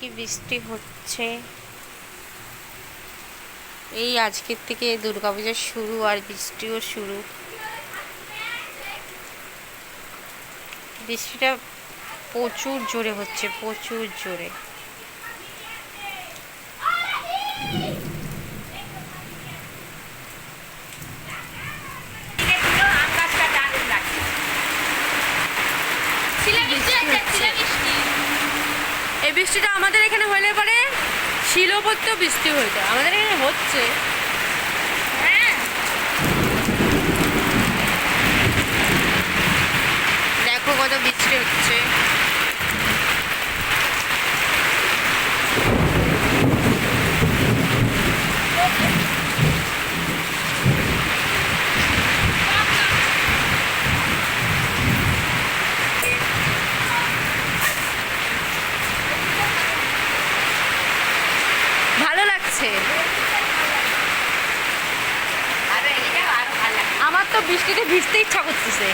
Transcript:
কি বৃষ্টি হচ্ছে? এই আজকের থেকে দুর্গাপূজার শুরু আর বৃষ্টিও শুরু। বৃষ্টিটা প্রচুর জোরে হচ্ছে প্রচুর জোরে। এই বৃষ্টিটা আমাদের এখানে হলে পরে শিলপত্য বৃষ্টি হয়ে যায়। আমাদের এখানে হচ্ছে। দেখো কত বৃষ্টি হচ্ছে। লাগছে আমার তো বৃষ্টিতে ভিজতে ইচ্ছা করতেছে।